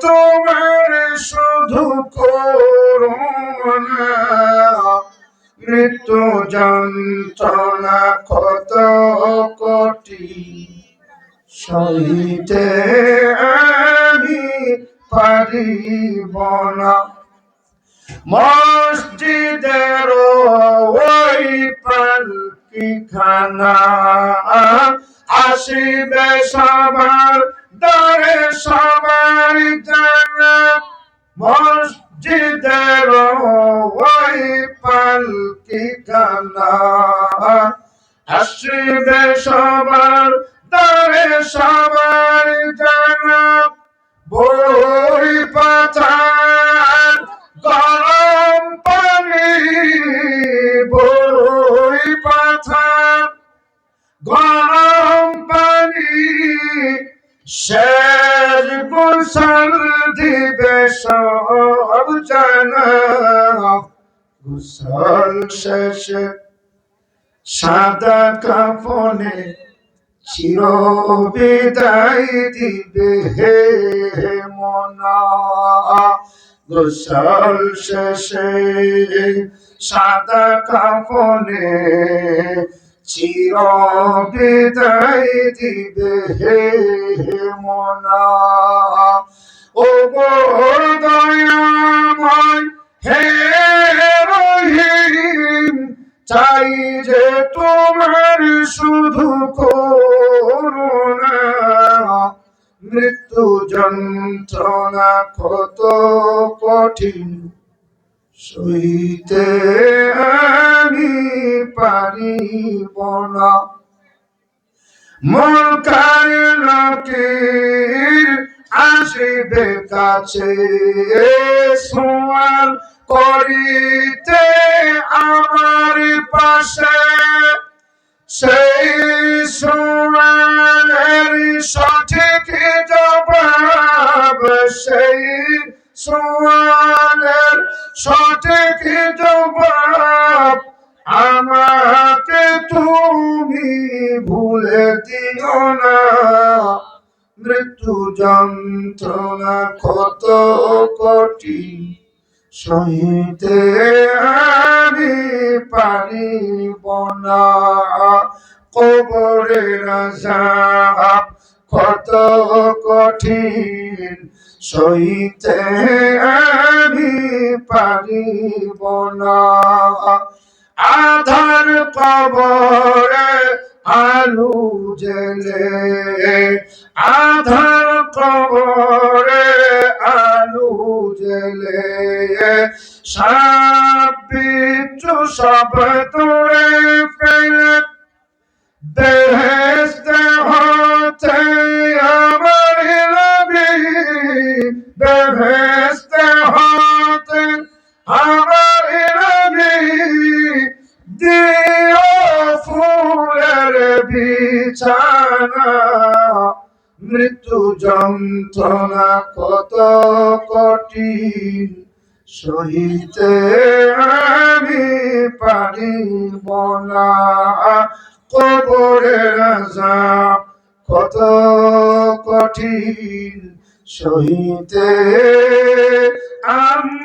তোমার শুধু করুণা, মৃত্যু যন্ত্রণা কত কোটি। সইতে আমি পারিব না। মসজিদের ওই পালকি খানা আসিবে সবার দরে সবার আসিবে সবার দরে সবার জানা বই পাতার গরম পানি, বই পাতার গরম পানি শের গুসল দিবে সব জানা গুসল শেষে সাদা কাপনে চির বিদায় দিবে হে মনা। গোসল শেষে সাদা কাপনে চির বিদায় দিবে হে মনা। ও গো দয়াময় চাই যে তোমার শুধু করুণা। মৃত্যু যন্ত্রণা কত কঠিন, সইতে আমি পারিব না। মন কারণকের আসিবে কাছে সোয়াল করিতে আমার পাশে, সেই সোয়ালের সঠিক জবাব, সেই সোয়ালের সঠিক জবাব আমাকে তুমি ভুলে দিও না। মৃত্যু যন্ত্রণা কত কঠিন। সহিতে আমি পারিব না। কবরের আযাব কত কঠিন। সহিতে আমি পারিব না। আধার কবরে আলু জেলে। আধার কবরে আলু জেলে সাপ বিচ্ছু সব তোরে ফেলে। বেহেস্তে হতে আমার নবী বেহেস্তে হতে আমার নবী দিও ফুলের বিছানা। মৃত্যু যন্ত্রণা কত কঠিন। সহিতে আমি পারিব না। কবরের আযাব কত কঠিন। সহিতে আমরা